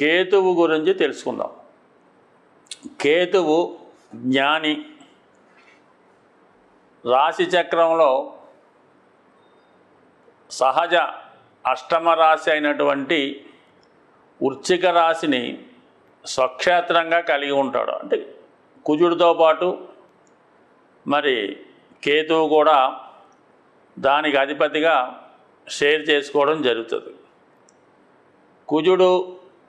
కేతువు గురించి తెలుసుకుందాం. కేతువు జ్ఞాని. రాశి చక్రంలో సహజ అష్టమ రాశి అయినటువంటి వృచ్చిక రాశిని స్వక్షేత్రంగా కలిగి ఉంటాడు. అంటే కుజుడితో పాటు మరి కేతువు కూడా దానికి అధిపతిగా షేర్ చేసుకోవడం జరుగుతుంది. కుజుడు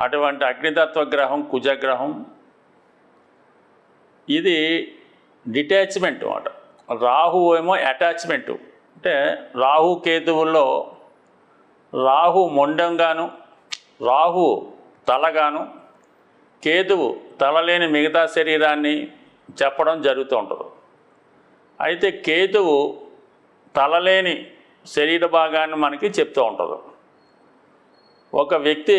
అటువంటి అగ్నితత్వ గ్రహం కుజగ్రహం ఇది డిటాచ్మెంట్ అన్నమాట. రాహు ఏమో అటాచ్మెంటు. అంటే రాహు కేతువుల్లో రాహు మొండంగాను రాహు తలగాను కేతువు తలలేని మిగతా శరీరాన్ని చెప్పడం జరుగుతూ ఉంటుంది. అయితే కేతువు తలలేని శరీర భాగాన్ని మనకి చెప్తూ ఉంటుంది. ఒక వ్యక్తి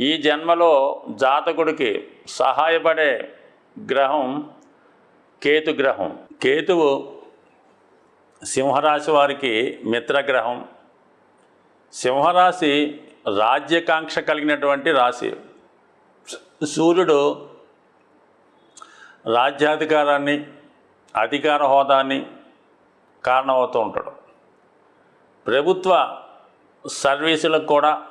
ఈ జన్మలో జాతకుడికి సహాయపడే గ్రహం కేతు గ్రహం కేతువు సింహరాశి వారికి మిత్రగ్రహం. సింహరాశి రాజ్యకాంక్ష కలిగినటువంటి రాశి. సూర్యుడు రాజ్యాధికారాన్ని అధికార హోదాన్ని కారణమవుతూ ఉంటాడు. ప్రభుత్వ సర్వీసులకు కూడా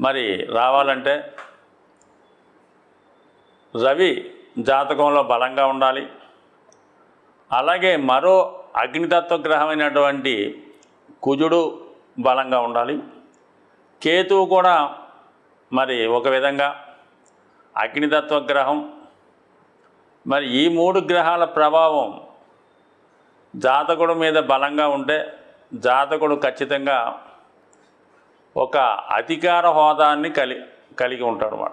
మరి రావాలంటే రవి జాతకంలో బలంగా ఉండాలి. అలాగే మరో అగ్నితత్వ గ్రహమైనటువంటి కుజుడు బలంగా ఉండాలి. కేతువు కూడా మరి ఒక విధంగా అగ్నితత్వ గ్రహం. మరి ఈ మూడు గ్రహాల ప్రభావం జాతకుడు మీద బలంగా ఉంటే జాతకుడు ఖచ్చితంగా ఒక అధికార హోదాన్ని కలి కలిగి ఉంటాడు అన్నమాట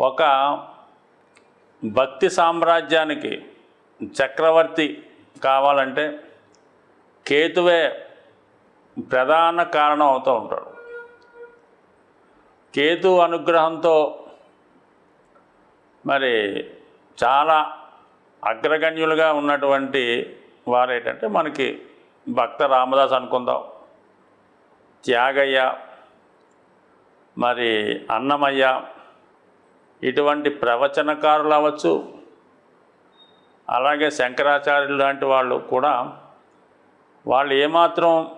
ఒక భక్తి సామ్రాజ్యానికి చక్రవర్తి కావాలంటే కేతువే ప్రధాన కారణం అవుతూ ఉంటాడు. కేతు అనుగ్రహంతో మరి చాలా అగ్రగణ్యులుగా ఉన్నటువంటి వారేటంటే మనకి భక్త రామదాస్ అనుకుందాం. త్యాగయ్య మరి అన్నమయ్య ఇటువంటి ప్రవచనకారులు అవ్వచ్చు. అలాగే శంకరాచార్యులు లాంటి వాళ్ళు కూడా వాళ్ళు ఏమాత్రం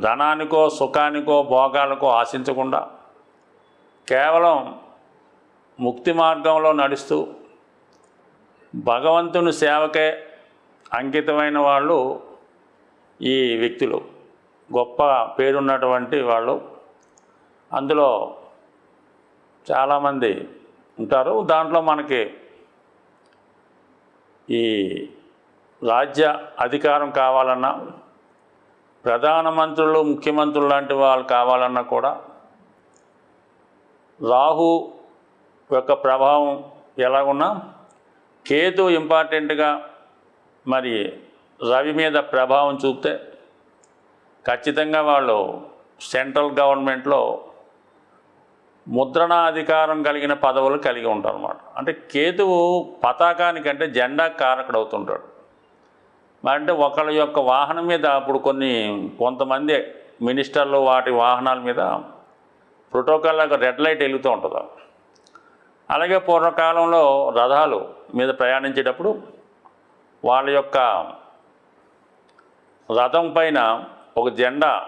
ధనానికో సుఖానికో భోగాలకో ఆశించకుండా కేవలం ముక్తి మార్గంలో నడుస్తూ భగవంతుని సేవకే అంకితమైన వాళ్ళు ఈ వ్యక్తులు. గొప్ప పేరున్నటువంటి వాళ్ళు. అందులో చాలామంది ఉంటారు. దాంట్లో మనకి ఈ రాజ్య అధికారం కావాలన్నా ప్రధానమంత్రులు ముఖ్యమంత్రులు లాంటి వాళ్ళు కావాలన్నా కూడా రాహు యొక్క ప్రభావం ఎలాగున్నా కేతు ఇంపార్టెంట్గా మరి రవి మీద ప్రభావం చూపితే ఖచ్చితంగా వాళ్ళు సెంట్రల్ గవర్నమెంట్లో ముద్రణ అధికారం కలిగిన పదవులు కలిగి ఉంటారు అనమాట అంటే కేతువు పతాకానికంటే జెండా కారకుడు అవుతుంటాడు అంటే ఒకళ్ళ యొక్క వాహనం మీద ఇప్పుడు కొన్ని కొంతమంది మినిస్టర్లు వాటి వాహనాల మీద ప్రోటోకాల్ లాగా రెడ్ లైట్ వెలుగుతూ ఉంటుంది. అలాగే పూర్వకాలంలో రథాలు మీద ప్రయాణించేటప్పుడు వాళ్ళ యొక్క రథం పైన ఒక జెండా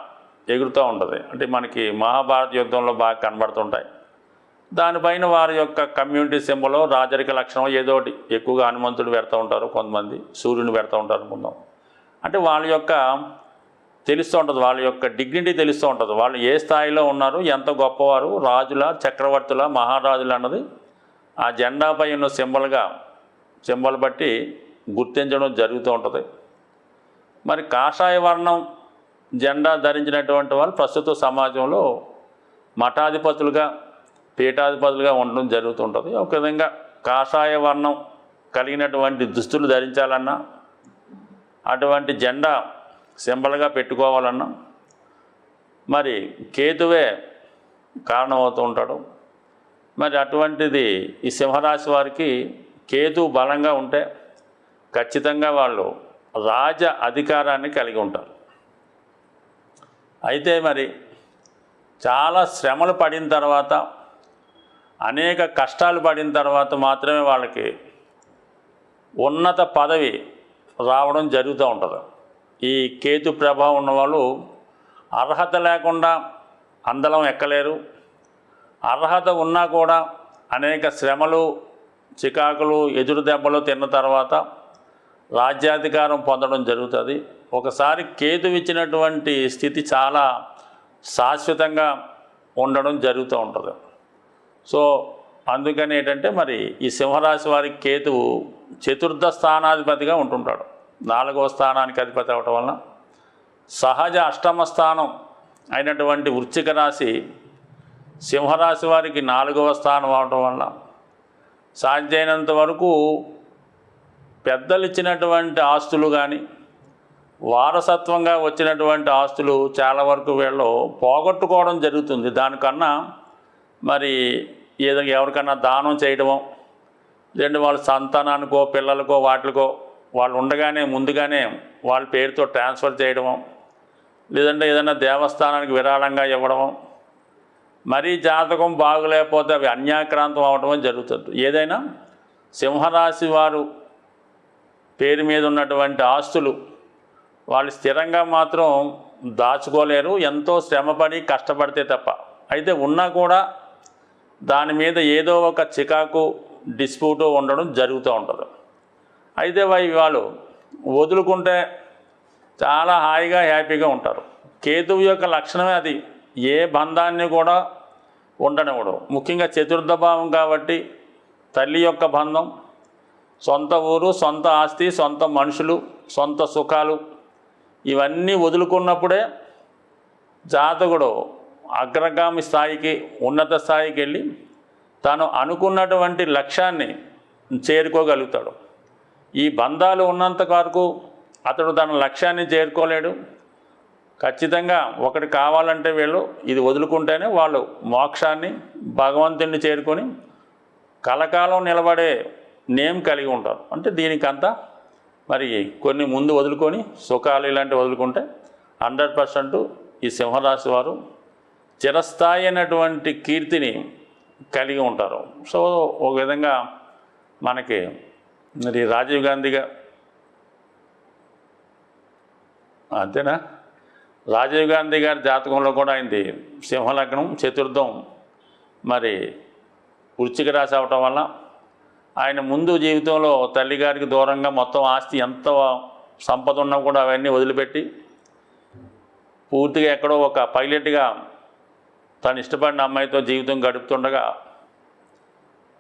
ఎగురుతూ ఉంటుంది. అంటే మనకి మహాభారత యుద్ధంలో బాగా కనబడుతుంటాయి. దానిపైన వారి యొక్క కమ్యూనిటీ సింబలో రాజరిక లక్షణం ఏదో ఒకటి ఎక్కువగా హనుమంతుడు పెడతా ఉంటారు కొంతమంది సూర్యుని పెడతా ఉంటారు అనుకుందాం. అంటే వాళ్ళ యొక్క తెలుస్తూ ఉంటుంది వాళ్ళ యొక్క డిగ్నిటీ తెలుస్తూ ఉంటుంది. వాళ్ళు ఏ స్థాయిలో ఉన్నారు ఎంత గొప్పవారు రాజుల చక్రవర్తుల మహారాజుల అన్నది ఆ జెండాపై ఉన్న సింబల్గా సింబల్ బట్టి గుర్తించడం జరుగుతూ ఉంటుంది. మరి కాషాయ వర్ణం జెండా ధరించినటువంటి వాళ్ళు ప్రస్తుత సమాజంలో మఠాధిపతులుగా పీఠాధిపతులుగా ఉండడం జరుగుతుంటుంది. ఒక విధంగా కాషాయ వర్ణం కలిగినటువంటి దుస్తులు ధరించాలన్నా అటువంటి జెండా సింబల్గా పెట్టుకోవాలన్నా మరి కేతువే కారణమవుతూ ఉంటాడు. మరి అటువంటిది ఈ సింహరాశి వారికి కేతు బలంగా ఉంటే ఖచ్చితంగా వాళ్ళు రాజ అధికారాన్ని కలిగి ఉంటారు. అయితే మరి చాలా శ్రమలు పడిన తర్వాత అనేక కష్టాలు పడిన తర్వాత మాత్రమే వాళ్ళకి ఉన్నత పదవి రావడం జరుగుతూ ఉంటుంది. ఈ కేతు ప్రభావం ఉన్నవాళ్ళు అర్హత లేకుండా అందలం ఎక్కలేరు. అర్హత ఉన్నా కూడా అనేక శ్రమలు చికాకులు ఎదురు దెబ్బలు తిన్న తర్వాత రాజ్యాధికారం పొందడం జరుగుతుంది. ఒకసారి కేతు ఇచ్చినటువంటి స్థితి చాలా శాశ్వతంగా ఉండడం జరుగుతూ ఉంటుంది. సో అందుకని ఏంటంటే మరి ఈ సింహరాశి వారికి కేతువు చతుర్థ స్థానాధిపతిగా ఉంటుంటాడు. నాలుగవ స్థానానికి అధిపతి అవటం వలన సహజ అష్టమ స్థానం అయినటువంటి వృశ్చిక రాశి సింహరాశి వారికి నాలుగవ స్థానం అవటం వలన సాధ్యమైనంత వరకు పెద్దలు ఇచ్చినటువంటి ఆస్తులు కానీ వారసత్వంగా వచ్చినటువంటి ఆస్తులు చాలా వరకు వీళ్ళు పోగొట్టుకోవడం జరుగుతుంది. దానికన్నా మరి ఏదో ఎవరికన్నా దానం చేయడమో లేదంటే వాళ్ళ సంతానానికో పిల్లలకో వాటికో వాళ్ళు ఉండగానే ముందుగానే వాళ్ళ పేరుతో ట్రాన్స్ఫర్ చేయడము లేదంటే ఏదైనా దేవస్థానానికి విరాళంగా ఇవ్వడము మరీ జాతకం బాగులేకపోతే అవి అన్యాక్రాంతం అవడం జరుగుతుంది. ఏదైనా సింహరాశి వారు పేరు మీద ఉన్నటువంటి ఆస్తులు వాళ్ళు స్థిరంగా మాత్రం దాచుకోలేరు ఎంతో శ్రమపడి కష్టపడితే తప్ప. అయితే ఉన్నా కూడా దాని మీద ఏదో ఒక చికాకు డిస్ప్యూటు ఉండడం జరుగుతూ ఉంటుంది. అయితే వాళ్ళు వదులుకుంటే చాలా హాయిగా హ్యాపీగా ఉంటారు. కేతువు యొక్క లక్షణమే అది. ఏ బంధాన్ని కూడా ఉండనివ్వడు. ముఖ్యంగా చతుర్థ భావం కాబట్టి తల్లి యొక్క బంధం సొంత ఊరు సొంత ఆస్తి సొంత మనుషులు సొంత సుఖాలు ఇవన్నీ వదులుకున్నప్పుడే జాతకుడు అగ్రగామి స్థాయికి ఉన్నత స్థాయికి వెళ్ళి తాను అనుకున్నటువంటి లక్ష్యాన్ని చేరుకోగలుగుతాడు. ఈ బంధాలు ఉన్నంత వరకు అతడు తన లక్ష్యాన్ని చేరుకోలేడు. ఖచ్చితంగా ఒకటి కావాలంటే వీళ్ళు ఇది వదులుకుంటేనే వాళ్ళు మోక్షాన్ని భగవంతుడిని చేరుకొని కలకాలం నిలబడే నేమ్ కలిగి ఉంటారు. అంటే దీనికంతా మరి కొన్ని ముందు వదులుకొని సుఖాలు ఇలాంటివి వదులుకుంటే హండ్రెడ్ పర్సెంట్ ఈ సింహరాశి వారు చిరస్థాయి అయినటువంటి కీర్తిని కలిగి ఉంటారు. సో ఒక విధంగా మనకి మరి రాజీవ్ గాంధీగా అంతేనా? రాజీవ్ గాంధీ గారి జాతకంలో కూడా అయింది సింహలగ్నం చతుర్థం. మరి వృచ్చిక రాశి అవటం వల్ల ఆయన ముందు జీవితంలో తల్లిగారికి దూరంగా మొత్తం ఆస్తి ఎంత సంపద ఉన్నా కూడా అవన్నీ వదిలిపెట్టి పూర్తిగా ఎక్కడో ఒక పైలట్గా తను ఇష్టపడిన అమ్మాయితో జీవితం గడుపుతుండగా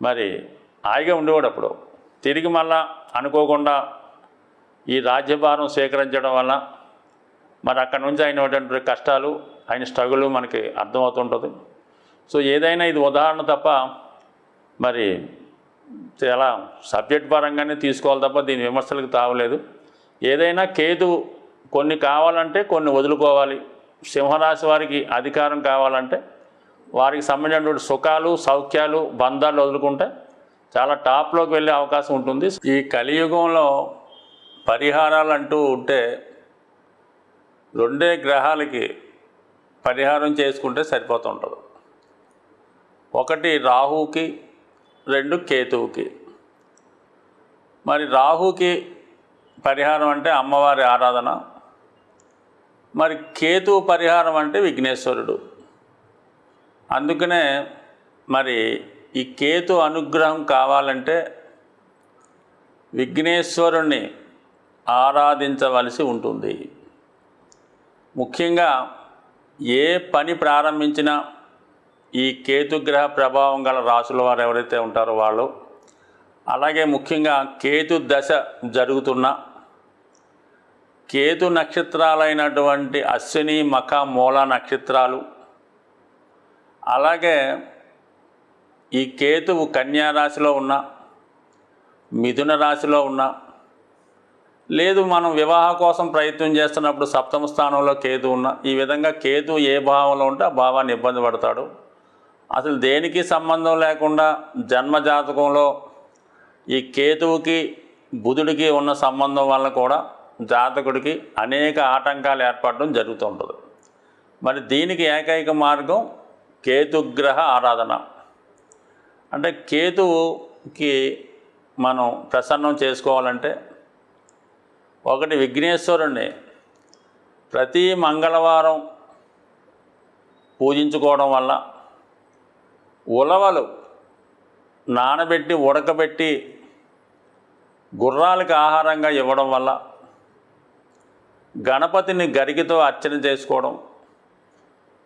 మరి హాయిగా ఉండేవాడు అప్పుడు. తిరిగి మళ్ళా అనుకోకుండా ఈ రాజ్యభారం స్వీకరించడం వల్ల మరి అక్కడ నుంచి అయినటువంటి కష్టాలు ఆయన స్ట్రగుల్ మనకి అర్థమవుతుంటుంది. సో ఏదైనా ఇది ఉదాహరణ తప్ప మరి చాలా సబ్జెక్ట్ పరంగానే తీసుకోవాలి తప్ప దీని విమర్శలకు తావలేదు. ఏదైనా కేతు కొన్ని కావాలంటే కొన్ని వదులుకోవాలి. సింహరాశి వారికి అధికారం కావాలంటే వారికి సంబంధించినటువంటి సుఖాలు సౌఖ్యాలు బంధాలు వదులుకుంటే చాలా టాప్లోకి వెళ్ళే అవకాశం ఉంటుంది. ఈ కలియుగంలో పరిహారాలు అంటూ ఉంటే రెండే గ్రహాలకి పరిహారం చేసుకుంటే సరిపోతుంటుంది ఒకటి రాహుకి రెండు కేతువుకి. మరి రాహుకి పరిహారం అంటే అమ్మవారి ఆరాధన. మరి కేతువు పరిహారం అంటే విఘ్నేశ్వరుడు. అందుకనే మరి ఈ కేతు అనుగ్రహం కావాలంటే విఘ్నేశ్వరుణ్ణి ఆరాధించవలసి ఉంటుంది. ముఖ్యంగా ఏ పని ప్రారంభించినా ఈ కేతుగ్రహ ప్రభావం గల రాసుల వారు ఎవరైతే ఉంటారో వాళ్ళు అలాగే ముఖ్యంగా కేతు దశ జరుగుతున్న కేతు నక్షత్రాలైనటువంటి అశ్విని మఖ మూల నక్షత్రాలు అలాగే ఈ కేతువు కన్యా రాశిలో ఉన్న మిథున రాశిలో ఉన్న లేదు మనం వివాహ కోసం ప్రయత్నం చేస్తున్నప్పుడు సప్తమ స్థానంలో కేతు ఉన్న ఈ విధంగా కేతు ఏ భావంలో ఉంటే ఆ భావాన్ని ఇబ్బంది పడతాడు. అసలు దేనికి సంబంధం లేకుండా జన్మ జాతకంలో ఈ కేతువుకి బుధుడికి ఉన్న సంబంధం వల్ల కూడా జాతకుడికి అనేక ఆటంకాలు ఏర్పడడం జరుగుతూ ఉంటుంది. మరి దీనికి ఏకైక మార్గం కేతుగ్రహ ఆరాధన. అంటే కేతువుకి మనం ప్రసన్నం చేసుకోవాలంటే ఒకటి విఘ్నేశ్వరుణ్ణి ప్రతి మంగళవారం పూజించుకోవడం వల్ల ఉలవలు నానబెట్టి ఉడకబెట్టి గుర్రాలకు ఆహారంగా ఇవ్వడం వల్ల గణపతిని గరికితో అర్చన చేసుకోవడం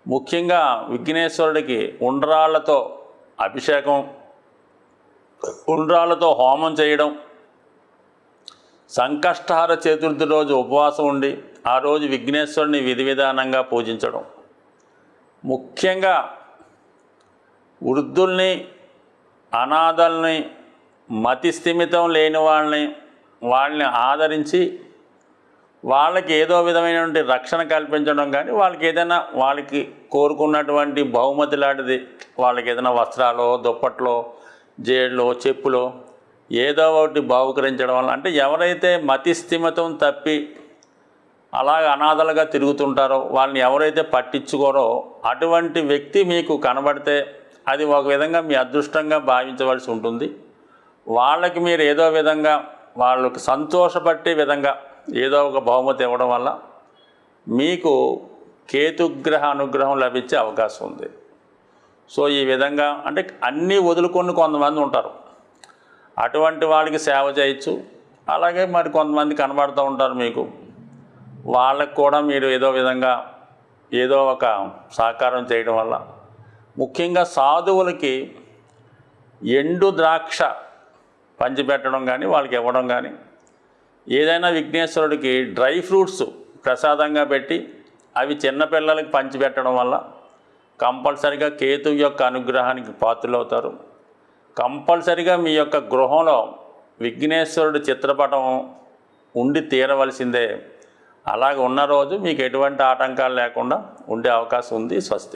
ముఖ్యంగా విఘ్నేశ్వరుడికి ఉండ్రాళ్ళతో అభిషేకం ఉండ్రాళ్ళతో హోమం చేయడం సంకష్టహార చతుర్థి రోజు ఉపవాసం ఉండి ఆ రోజు విఘ్నేశ్వరుని విధి విధానంగా పూజించడం. ముఖ్యంగా వృద్ధుల్ని అనాథల్ని మతి స్థిమితం లేని వాళ్ళని వాళ్ళని ఆదరించి వాళ్ళకి ఏదో విధమైనటువంటి రక్షణ కల్పించడం కానీ వాళ్ళకి ఏదైనా వాళ్ళకి కోరుకున్నటువంటి బహుమతి లాంటిది వాళ్ళకి ఏదైనా వస్త్రాలు దుప్పట్లో జేళ్ళు చెప్పులు ఏదో ఒకటి బాహుకరించడం వల్ల అంటే ఎవరైతే మతి స్థిమితం తప్పి అలాగ అనాథలుగా తిరుగుతుంటారో వాళ్ళని ఎవరైతే పట్టించుకోరో అటువంటి వ్యక్తి మీకు కనబడితే అది ఒక విధంగా మీ అదృష్టంగా భావించవలసి ఉంటుంది. వాళ్ళకి మీరు ఏదో విధంగా వాళ్ళకి సంతోషపట్టే విధంగా ఏదో ఒక బహుమతి ఇవ్వడం వల్ల మీకు కేతుగ్రహ అనుగ్రహం లభించే అవకాశం ఉంది. సో ఈ విధంగా అంటే అన్నీ వదులుకొని కొంతమంది ఉంటారు. అటువంటి వాళ్ళకి సేవ చేయొచ్చు. అలాగే మరి కొంతమంది కనబడుతూ ఉంటారు మీకు. వాళ్ళకు కూడా మీరు ఏదో విధంగా ఏదో ఒక సహకారం చేయడం వల్ల ముఖ్యంగా సాధువులకి ఎండు ద్రాక్ష పంచిపెట్టడం కానీ వాళ్ళకి ఇవ్వడం కానీ ఏదైనా విఘ్నేశ్వరుడికి డ్రై ఫ్రూట్స్ ప్రసాదంగా పెట్టి అవి చిన్నపిల్లలకి పంచిపెట్టడం వల్ల కంపల్సరిగా కేతు యొక్క అనుగ్రహానికి పాత్రలవుతారు. కంపల్సరిగా మీ యొక్క గృహంలో విఘ్నేశ్వరుడు చిత్రపటం ఉండి తీరవలసిందే. అలాగ ఉన్న రోజు మీకు ఎటువంటి ఆటంకాలు లేకుండా ఉండే అవకాశం ఉంది స్వస్తి.